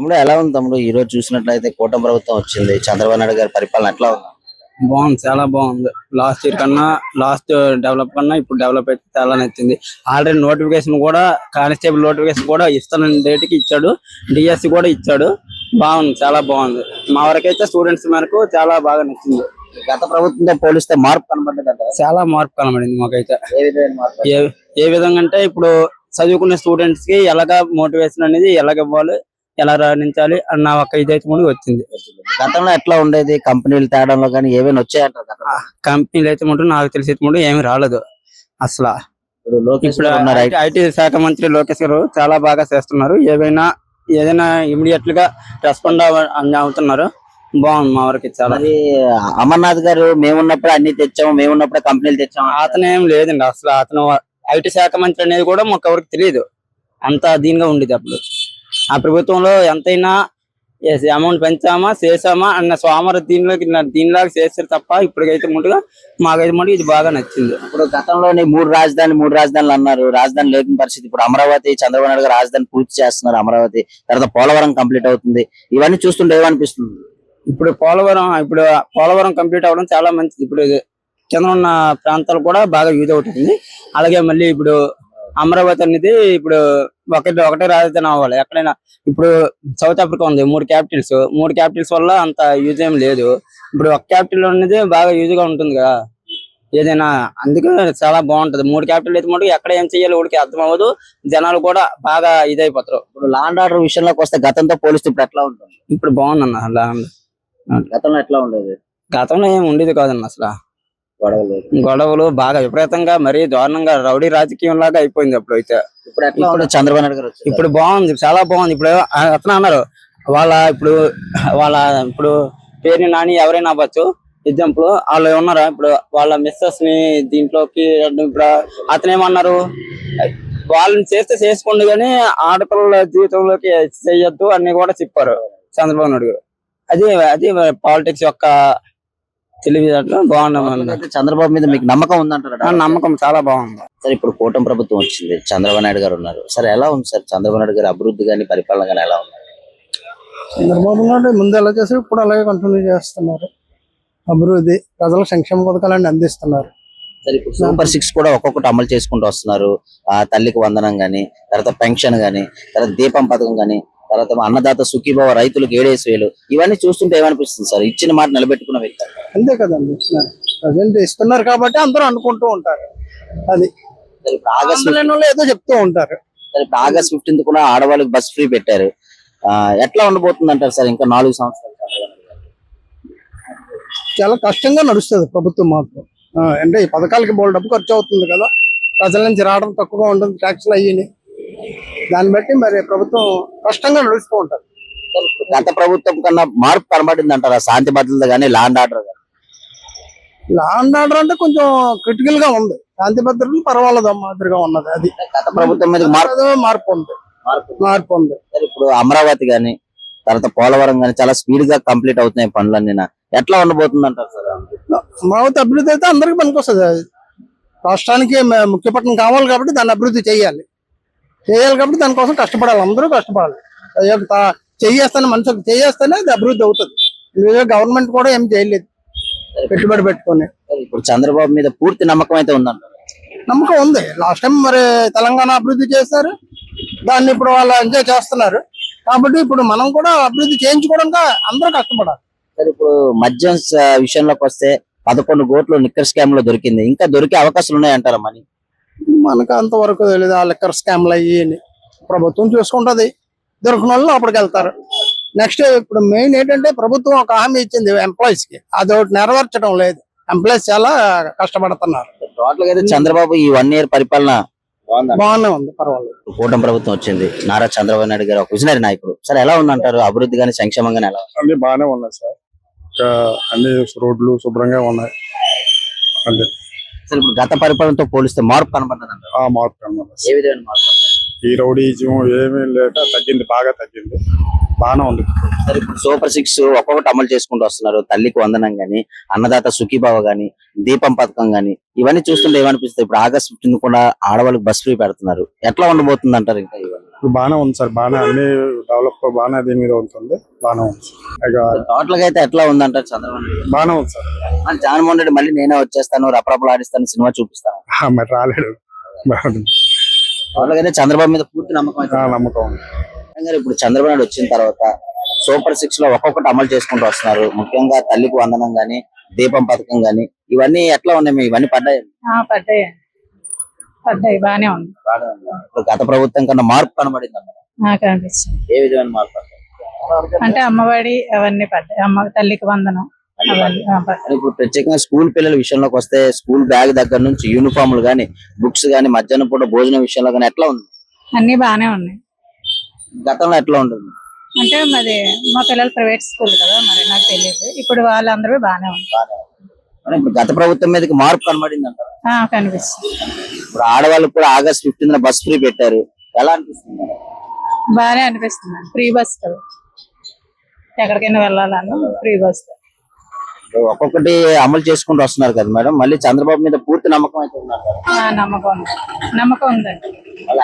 తమ్ముడు ఎలా ఉంది తమ్ముడు? ఈ రోజు చూసినట్లయితే కూటమి ప్రభుత్వం వచ్చింది. చంద్రబాబు నాయుడు గారి పరిపాలన ఎట్లా ఉంది? బాగుంది చాలా బాగుంది. లాస్ట్ ఇయర్ కన్నా లాస్ట్ డెవలప్ కన్నా ఇప్పుడు డెవలప్ అయితే చాలా నచ్చింది. ఆల్రెడీ నోటిఫికేషన్ కూడా కానిస్టేబుల్ నోటిఫికేషన్ కూడా ఇస్తానని డేట్కి ఇచ్చాడు. డిఎస్సి కూడా ఇచ్చాడు. బాగుంది చాలా బాగుంది. మా వరకైతే స్టూడెంట్స్ మేరకు చాలా బాగా నచ్చింది. గత ప్రభుత్వంతో పోలిస్తే మార్పు కనబడ్డది అంటారా? చాలా మార్పు కనబడింది మాకైతే. ఏ విధంగా అంటే ఇప్పుడు చదువుకునే స్టూడెంట్స్కి ఎలాగ మోటివేషన్ అనేది ఎలాగ ఇవ్వాలి? ఎలా రాణించాలి అన్న ఒక ఇదైతే కూడా వచ్చింది. గతంలో ఎట్లా ఉండేది? కంపెనీలు తేడంలో కానీ ఏమైనా వచ్చాయంటారు గతంలో? కంపెనీలు అయితే మటు నాకు తెలిసి మటు ఏమీ రాలేదు. అసలు ఇప్పుడు ఐటీ- శాఖ మంత్రి లోకేష్ గారు చాలా బాగా చేస్తున్నారు. ఏవైనా ఏదైనా ఇమీడియట్గా రెస్పాండ్ అవుతున్నారు. బాగుంది మా వరకు చాలా. మరి అమర్నాథ్ గారు మేమున్నప్పుడు అన్ని తెచ్చాము మేమున్నప్పుడు కంపెనీలు తెచ్చాము అతను ఏం లేదండి. అసలు అతను ఐటీ శాఖ మంత్రి అనేది కూడా మాకు ఎవరికి తెలియదు. అంత దీనిగా ఉండేది అప్పుడు. ఆ ప్రభుత్వంలో ఎంతైనా అమౌంట్ పెంచామా చేసామా అన్న సోమవార దీనిలోకి దీనిలాగా చేస్తారు తప్ప ఇప్పటికైతే ముట్టుగా మాకైతే మటుకు ఇది బాగా నచ్చింది. ఇప్పుడు గతంలోనే మూడు రాజధాని మూడు రాజధానులు అన్నారు. రాజధాని లేని పరిస్థితి. ఇప్పుడు అమరావతి చంద్రబాబు నాయుడు గారు రాజధాని పూర్తి చేస్తున్నారు అమరావతి. తర్వాత పోలవరం కంప్లీట్ అవుతుంది. ఇవన్నీ చూస్తుంటే ఏమనిపిస్తుంది? ఇప్పుడు పోలవరం ఇప్పుడు పోలవరం కంప్లీట్ అవ్వడం చాలా మంచిది. ఇప్పుడు కింద ఉన్న ప్రాంతాలు కూడా బాగా యూజ్ అవుతుంది. అలాగే మళ్ళీ ఇప్పుడు అమరావతి అనేది ఇప్పుడు ఒకటి ఒకటే రాజధాని అవ్వాలి. ఎక్కడైనా ఇప్పుడు సౌత్ ఆఫ్రికా ఉంది. మూడు క్యాపిటల్స్ మూడు క్యాపిటల్స్ వల్ల అంత యూజ్ ఏం లేదు. ఇప్పుడు ఒక క్యాపిటల్ అనేది బాగా యూజ్గా ఉంటుంది కదా. ఏదైనా అందుకే చాలా బాగుంటది. మూడు క్యాపిటల్ అయితే మటుకు ఎక్కడ ఏం చేయాలి ఊరికి అర్థం అవ్వదు. జనాలు కూడా బాగా ఇదైపోతారు. ఇప్పుడు లాండ్ ఆర్డర్ విషయంలోకి వస్తే గతంతో పోలిస్తే ఇప్పుడు ఎట్లా ఉంటుంది? ఇప్పుడు బాగుందన్న అలా గతంలో ఎట్లా ఉండేది? గతంలో ఏం ఉండేది కాదన్న అసలు. గొడవలు. గొడవలు బాగా విపరీతంగా మరీ దారుణంగా రౌడీ రాజకీయం లాగా అయిపోయింది అప్పుడు అయితే. ఇప్పుడు చంద్రబాబు నాయుడు గారు. ఇప్పుడు బాగుంది చాలా బాగుంది. ఇప్పుడు అతను అన్నారు వాళ్ళ ఇప్పుడు వాళ్ళ ఇప్పుడు పేరుని నాని ఎవరైనా అవ్వచ్చు. ఎగ్జాంపుల్ వాళ్ళు ఉన్నారా ఇప్పుడు వాళ్ళ మిస్సెస్ని దీంట్లోకి ఇప్పుడు అతను ఏమన్నారు? వాళ్ళని చేస్తే చేసుకోండి కానీ ఆడపిల్లల జీవితంలోకి చెయ్యొద్దు అన్ని కూడా చెప్పారు చంద్రబాబు నాయుడు గారు. అది అది పాలిటిక్స్ యొక్క బాగున్నామన్న అయితే చంద్రబాబు మీద మీకు నమ్మకం ఉందంటారా నమ్మకం చాలా బాగుంది. సరే ఇప్పుడు కూటమి ప్రభుత్వం వచ్చింది. చంద్రబాబు నాయుడు గారు ఉన్నారు. సరే ఎలా ఉంది సార్? చంద్రబాబు నాయుడు గారి అభివృద్ధి కానీ పరిపాలన కానీ ఎలా ఉంది? చంద్రబాబు నాయుడు ముందు ఎలా చేశారు ఇప్పుడు అలాగే కంటిన్యూ చేస్తున్నారు. అభివృద్ధి ప్రజల సంక్షేమ పథకాలన్నీ అందిస్తున్నారు. సరే ఇప్పుడు సూపర్ సిక్స్ కూడా ఒక్కొక్కటి అమలు చేసుకుంటూ వస్తున్నారు. ఆ తల్లికి వందనం గాని తర్వాత పెన్షన్ గాని తర్వాత దీపం పథకం గాని తర్వాత అన్నదాత సుఖీభావ రైతులకు ఏడేసి వేలు. ఇవన్నీ చూస్తుంటే ఏమనిపిస్తుంది సార్? ఇచ్చిన మాట నిలబెట్టుకున్న వ్యక్తి. అంతే కదండి. ప్రజెంట్ ఇస్తున్నారు కాబట్టి అందరూ అనుకుంటూ ఉంటారు. అది ఆగస్ట్ ఏదో చెప్తూ ఉంటారు. ఆగస్ట్ ఫిఫ్టీన్త్ కూడా ఆడవాళ్ళకి బస్ ఫ్రీ పెట్టారు. ఎట్లా ఉండబోతుంది అంటారు సార్ ఇంకా నాలుగు సంవత్సరాలు? చాలా కష్టంగా నడుస్తుంది ప్రభుత్వం మాత్రం. అంటే ఈ పథకాలకి బోల్ డబ్బు ఖర్చు అవుతుంది కదా. ప్రజల నుంచి రావడం తక్కువగా ఉంటుంది ట్యాక్స్లు అయ్యి దాన్ని బట్టి మరి ప్రభుత్వం కష్టంగా నడుస్తూ ఉంటారు గత ప్రభుత్వం కన్నా మార్పు కనబడింది అంటారా శాంతి భద్రత కానీ లాండ్ ఆర్డర్ కానీ లా అండ్ ఆర్డర్ అంటే కొంచెం క్రిటికల్గా ఉంది. శాంతి భద్రతలు పర్వాలేదు మాదిరిగా ఉన్నది అది. గత ప్రభుత్వం మీద మార్పు మార్పు ఉంది. మార్పు ఉంది. ఇప్పుడు అమరావతి గాని తర్వాత పోలవరం గాని చాలా స్పీడ్గా కంప్లీట్ అవుతున్నాయి పనులన్నీ. ఎట్లా ఉండబోతుంది అంటారు సార్? అమరావతి అభివృద్ధి అయితే అందరికి పనికొస్తుంది. అది రాష్ట్రానికి మ- ముఖ్య పట్టణం కావాలి కాబట్టి దాన్ని అభివృద్ధి చేయాలి. చేయాలి కాబట్టి దానికోసం కష్టపడాలి. అందరూ కష్టపడాలి. చెయ్యేస్తానే మనుషులకు చెయ్యేస్తేనే అది అభివృద్ధి అవుతుంది. గవర్నమెంట్ కూడా ఏం చేయలేదు. పెట్టుబడి పెట్టుకొని. ఇప్పుడు చంద్రబాబు మీద పూర్తి నమ్మకం అయితే ఉందంటారు? నమ్మకం ఉంది. లాస్ట్ టైం మరి తెలంగాణ అభివృద్ధి చేశారు. దాన్ని ఇప్పుడు వాళ్ళు ఎంజాయ్ చేస్తున్నారు. కాబట్టి ఇప్పుడు మనం కూడా అభివృద్ధి చేయించుకోవడానికి అందరూ కష్టపడాలి. సార్ ఇప్పుడు మద్యం విషయంలోకి వస్తే పదకొండు కోట్లు నిక్కర్ స్కామ్లో దొరికింది. ఇంకా దొరికే అవకాశాలు ఉన్నాయంటారా మనీ? మనకు అంతవరకు తెలియదు ఆ లెక్కర్ స్కామ్లు అయ్యి అని. ప్రభుత్వం చూసుకుంటది. దొరికిన వాళ్ళు అప్పటికి వెళ్తారు. నెక్స్ట్ ఇప్పుడు మెయిన్ ఏంటంటే ప్రభుత్వం ఒక హామీ ఇచ్చింది ఎంప్లాయీస్కి. అది ఒకటి నెరవేర్చడం లేదు. ఎంప్లాయీస్ చాలా కష్టపడుతున్నారు. టోటల్గా అయితే చంద్రబాబు ఈ వన్ ఇయర్ పరిపాలన బాగానే ఉంది పర్వాలేదు. కూటమి ప్రభుత్వం వచ్చింది. నారా చంద్రబాబు నాయుడు గారు ఒక విజనరీ నాయకుడు. సార్ ఎలా ఉందంటారు? అభివృద్ధి గాని సంక్షేమం గాని ఎలా ఉంది? అన్ని బాగానే ఉన్నాయి సార్. అన్ని రోడ్లు శుభ్రంగా ఉన్నాయి. అన్ని ఇప్పుడు గత పరిపాలనతో పోలిస్తే మార్పు కనబడ్డది అంటారు ఆ మార్పు కనబడుతుంది. ఏ విధమైన మార్పు ఈ రౌడీజం ఏమీ లేక తగ్గింది బాగా తగ్గింది. బాగానే ఉంది. సార్ ఇప్పుడు సూపర్ సిక్స్ ఒక్కొక్కటి అమలు చేసుకుంటూ వస్తున్నారు. తల్లికి వందనం గాని అన్నదాత సుఖీభావ గాని దీపం పథకం గాని ఇవన్నీ చూస్తుంటే ఏమనిపిస్తుంది? ఇప్పుడు ఆగస్ట్ ఫిఫ్టీన్ కూడా ఆడవాళ్ళకి బస్ ఫ్రీ పెడుతున్నారు. ఎట్లా ఉండబోతుంది అంటారు ఇంకా ఇవన్నీ? ఇప్పుడు బాగానే ఉంది సార్ బాగానే అన్ని డెవలప్ బాగానే దీని మీద ఉంటుంది బాగానే ఉంది ఇక టోటల్గా అయితే ఎట్లా ఉందంటారు చంద్రబాబు? బాగానే ఉంది సార్. జగన్మోహన్ రెడ్డి మళ్ళీ నేనే వచ్చేస్తాను రపరపలు ఆడిస్తాను సినిమా చూపిస్తాను. ఆ, మరి రాలేడు బాగుంది. టోటల్గా అయితే చంద్రబాబు మీద పూర్తి నమ్మకం. నమ్మకం ఇప్పుడు చంద్రబాబు నాయుడు వచ్చిన తర్వాత సూపర్ సిక్స్లో ఒక్కొక్కటి అమలు చేసుకుంటూ వస్తున్నారు. ముఖ్యంగా తల్లికి వందనం గాని దీపం పథకం గాని ఇవన్నీ ఎట్లా ఉన్నాయి ఇవన్నీ పడ్డాయి? ఆ, పడ్డాయి. పడ్డాయి బానే ఉంది ఇప్పుడు గత ప్రభుత్వం కన్నా మార్పు కనబడింది. నాకు అనిపించింది ఏ విధమైన మార్పు? అంటే అమ్మఒడి అవన్నీ పడ్డాయి. అమ్మ తల్లికి వందనం. ఇప్పుడు ప్రత్యేకంగా స్కూల్ పిల్లల విషయంలోకి వస్తే స్కూల్ బ్యాగ్ దగ్గర నుంచి యూనిఫామ్లు గాని బుక్స్ గాని మధ్యాహ్నం పూట భోజనం విషయంలో గాని ఎట్లా ఉంది? అన్ని బానే ఉన్నాయి. గతంలో ఎట్లా ఉంటుంది అంటే మరి మా పిల్లలు ప్రైవేట్ స్కూల్ కదా మరి నాకు తెలియదు ఇప్పుడు వాళ్ళందరూ బానే ఉంది. మరి ఇప్పుడు గత ప్రభుత్వం మీదకి మార్పు కనబడింది అంటారు? ఆ, కనిపిస్తుంది. ఇప్పుడు ఆడవాళ్ళకి కూడా ఆగస్ట్ ఫిఫ్టీన్ బస్ ఫ్రీ పెట్టారు. ఎలా అనిపిస్తుంది బానే అనిపిస్తుంది. ఫ్రీ బస్ కదా. ఎక్కడికైనా వెళ్ళాలన్నా ఫ్రీ బస్. ఇప్పుడు ఒక్కొక్కటి అమలు చేసుకుంటూ వస్తున్నారు కదా మేడం. మళ్ళీ చంద్రబాబు మీద పూర్తి నమ్మకం అయితే ఆ, నమ్మకం ఉంది. నమ్మకం ఉందండి. మళ్ళీ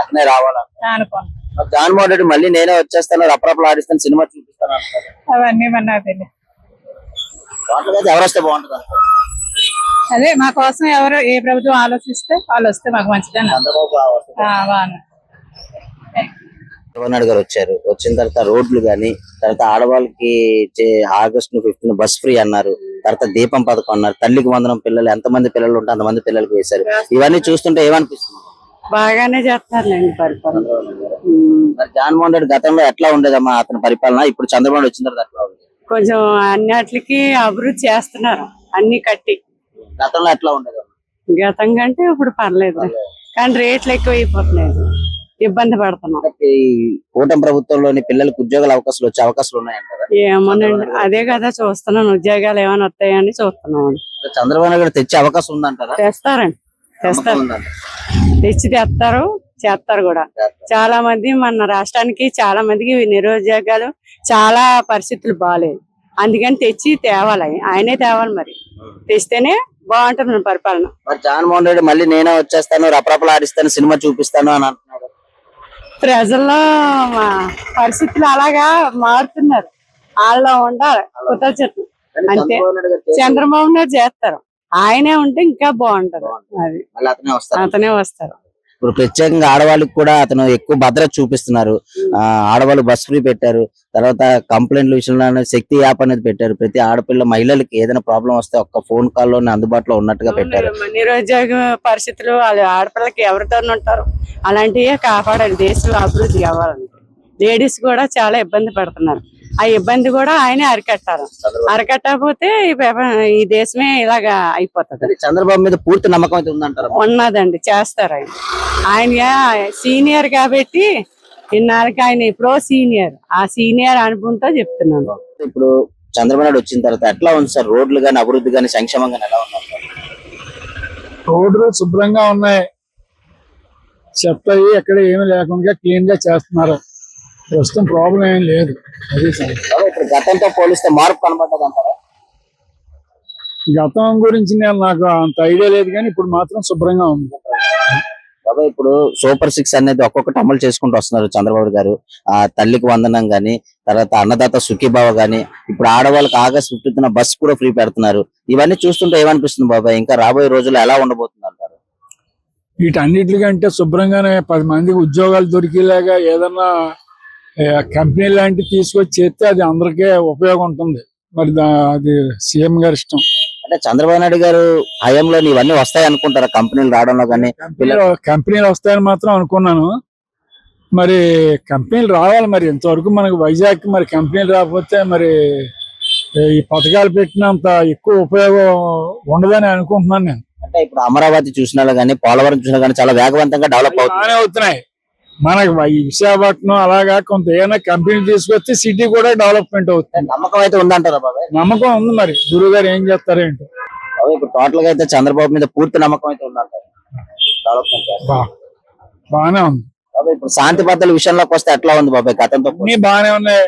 అనుకోండి మరి జగన్మోహన్ రెడ్డి మళ్ళీ నేనే వచ్చేస్తాను రపరపలు ఆడిస్తాను సినిమా చూపిస్తాను అవన్నీ ఎవరు వస్తే బాగుంటుంది అదే మా కోసం ఎవరు ఏ ప్రభుత్వం ఆలోచిస్తే వాళ్ళు వస్తే మాకు మంచిదని చంద్రబాబు నాయుడు గారు వచ్చారు. వచ్చిన తర్వాత రోడ్లు గాని తర్వాత ఆడవాళ్ళకి ఆగస్ట్ ఫిఫ్టీన్ బస్ ఫ్రీ అన్నారు. తర్వాత దీపం పథకం అన్నారు. తల్లికి వందనం పిల్లలు ఎంతమంది పిల్లలు ఉంటే అంతమంది పిల్లలకి వేశారు. ఇవన్నీ చూస్తుంటే ఏమనిపిస్తుంది? బాగానే చేస్తారులేండి పరిపాలన. మరి జగన్మోహన్ రెడ్డి గతంలో ఎట్లా ఉండేదమ్మా అతని పరిపాలన? ఇప్పుడు చంద్రబాబు వచ్చిన తర్వాత ఉంది? కొంచెం అన్నిటికి అభివృద్ధి చేస్తున్నారు. అన్ని కట్టి. గతంలో ఎట్లా ఉండేదమ్మా? గతం కంటే ఇప్పుడు పర్లేదు. కానీ రేట్లు ఎక్కువ అయిపోతున్నాయి ఇబ్బంది పడుతున్నాం. కూటమి ప్రభుత్వంలోని పిల్లలకు ఉద్యోగాల అవకాశాలు వచ్చే అవకాశాలు ఉన్నాయంటారా? ఏమోనండి అదే కదా చూస్తున్నాను. ఉద్యోగాలు ఏమైనా వస్తాయని చూస్తున్నాం చంద్రబాబు నాయుడు తెచ్చే అవకాశం ఉందంటారా? తెస్తారండి. తెస్తారు? తెచ్చి తెస్తారు చేస్తారు కూడా. చాలా మంది మన రాష్ట్రానికి చాలా మందికి నిరుద్యోగాలు చాలా పరిస్థితులు బాగాలేదు అందుకని తెచ్చి తేవాలి. ఆయనే తేవాలి మరి. తెస్తేనే బాగుంటుంది పరిపాలన. మరి జగన్మోహన్ రెడ్డి మళ్ళీ నేనే వచ్చేస్తాను రపరపలు ఆడిస్తాను సినిమా చూపిస్తాను అని అంటున్నాడు. ప్రజల్లో పరిస్థితులు అలాగా మారుతున్నారు. వాళ్ళలో ఉండాలి కృతజ్ఞతలు కానీ అంతే. చంద్రబాబు నాయుడు చేస్తారు. ఆయనే ఉంటే ఇంకా బాగుంటది. అది. అతనే వస్తారు. ఇప్పుడు ప్రత్యేకంగా ఆడవాళ్ళకి కూడా అతను ఎక్కువ భద్రత చూపిస్తున్నారు. ఆడవాళ్ళు బస్ ఫ్రీ పెట్టారు. తర్వాత కంప్లైంట్ల విషయంలో శక్తి యాప్ అనేది పెట్టారు. ప్రతి ఆడపిల్ల మహిళలకి ఏదైనా ప్రాబ్లం వస్తే ఒక్క ఫోన్ కాల్లోనే అందుబాటులో ఉన్నట్టుగా పెట్టారు. నిరుద్యోగ పరిస్థితులు ఆడపిల్లకి ఎవరితో ఉంటారు. అలాంటివే కాపాడాలి. దేశంలో అభివృద్ధి కావాలంటే. లేడీస్ కూడా చాలా ఇబ్బంది పడుతున్నారు. ఆ ఇబ్బంది కూడా ఆయనే అరికట్టాలి అరికట్టకపోతే ఈ దేశమే ఇలాగా అయిపోతుంది. కానీ చంద్రబాబు మీద పూర్తి నమ్మకం అయితే ఉందంటారు? ఉన్నదండి చేస్తారు ఆయన. ఆయన సీనియర్ కాబట్టి ఇన్నాళ్ళకి ఆయన ఎప్పుడో సీనియర్. ఆ సీనియర్ అనుభవంతో చెప్తున్నాను. ఇప్పుడు చంద్రబాబు నాయుడు వచ్చిన తర్వాత ఎట్లా ఉంది సార్? రోడ్లు గాని అభివృద్ధి గాని సంక్షేమం గాని ఎలా ఉన్నారు? రోడ్లు శుభ్రంగా ఉన్నాయి. చెత్త ఎక్కడ ఏమీ లేకుండా క్లీన్గా చేస్తున్నారు. ప్రస్తుతం ప్రాబ్లం ఏం లేదు. అది ఇప్పుడు గతంతో పోలిస్తే మార్పు కనబడ్డది అంటారా గతం గురించి నేను నాకు అంత ఐడియా లేదు కానీ ఇప్పుడు మాత్రం శుభ్రంగా ఉంది. బాబాయ్ ఇప్పుడు సూపర్ సిక్స్ అనేది ఒక్కొక్కటి అమలు చేసుకుంటూ వస్తున్నారు చంద్రబాబు గారు. ఆ తల్లికి వందనం గాని తర్వాత అన్నదాత సుఖీభావ గాని ఇప్పుడు ఆడవాళ్ళకి ఆగస్ట్ ఫిఫ్టీన్ బస్ కూడా ఫ్రీ పెడుతున్నారు. ఇవన్నీ చూస్తుంటే ఏమనిపిస్తుంది బాబాయ్ ఇంకా రాబోయే రోజుల్లో ఎలా ఉండబోతుంది అంటారు? వీటన్నిటికంటే శుభ్రంగానే పది మందికి ఉద్యోగాలు దొరికేలాగా ఏదన్నా కంపెనీ లాంటివి తీసుకొచ్చి చేస్తే అది అందరికీ ఉపయోగం ఉంటుంది. మరి అది సీఎం గారి ఇష్టం. అంటే చంద్రబాబు నాయుడు గారు హయాంలో ఇవన్నీ వస్తాయి అనుకుంటారా? కంపెనీలు రావడంలో కానీ కంపెనీలు వస్తాయని మాత్రం అనుకున్నాను. మరి కంపెనీలు రావాలి మరి. ఇంతవరకు మనకు వైజాగ్ మరి కంపెనీలు రాకపోతే మరి ఈ పథకాలు పెట్టినంత ఎక్కువ ఉపయోగం ఉండదని అనుకుంటున్నాను నేను. అంటే ఇప్పుడు అమరావతి చూసినా కానీ పోలవరం చూసినా కానీ చాలా వేగవంతంగా డెవలప్ అవుతున్నాయి. మనకి ఈ విశాఖపట్నం అలాగా కొంత ఏమైనా కంపెనీ తీసుకొస్తే సిటీ కూడా డెవలప్మెంట్ అవుతుంది. నమ్మకం అయితే ఉందంటారా బాబాయ్? నమ్మకం ఉంది మరి. గురువు గారు ఏం చేస్తారో ఏంటో? బాబాయ్, ఇప్పుడు టోటల్గా అయితే చంద్రబాబు మీద పూర్తి నమ్మకం అయితే ఉందంటారు. డెవలప్మెంట్ చేస్తారు. బా బాగానే ఉంది. బాబాయ్ ఇప్పుడు శాంతి భద్రతల విషయంలోకి వస్తే ఎట్లా ఉంది బాబాయ్ గతంతో? అన్ని బాగానే ఉన్నాయి.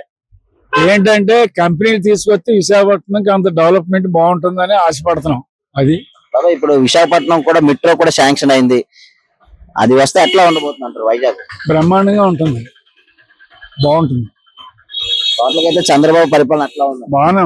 ఏంటంటే కంపెనీలు తీసుకొస్తే విశాఖపట్నంకి అంత డెవలప్మెంట్ బాగుంటుందని ఆశపడుతున్నాం. అది బాబాయ్ ఇప్పుడు విశాఖపట్నం కూడా మెట్రో కూడా శాంక్షన్ అయింది. అది వస్తే ఎట్లా ఉండబోతుంది అంటారు వైజాగ్. బ్రహ్మాండంగా ఉంటుంది. బాగుంటుంది. తోటలకైతే చంద్రబాబు పరిపాలన ఎట్లా ఉంది. బాగానే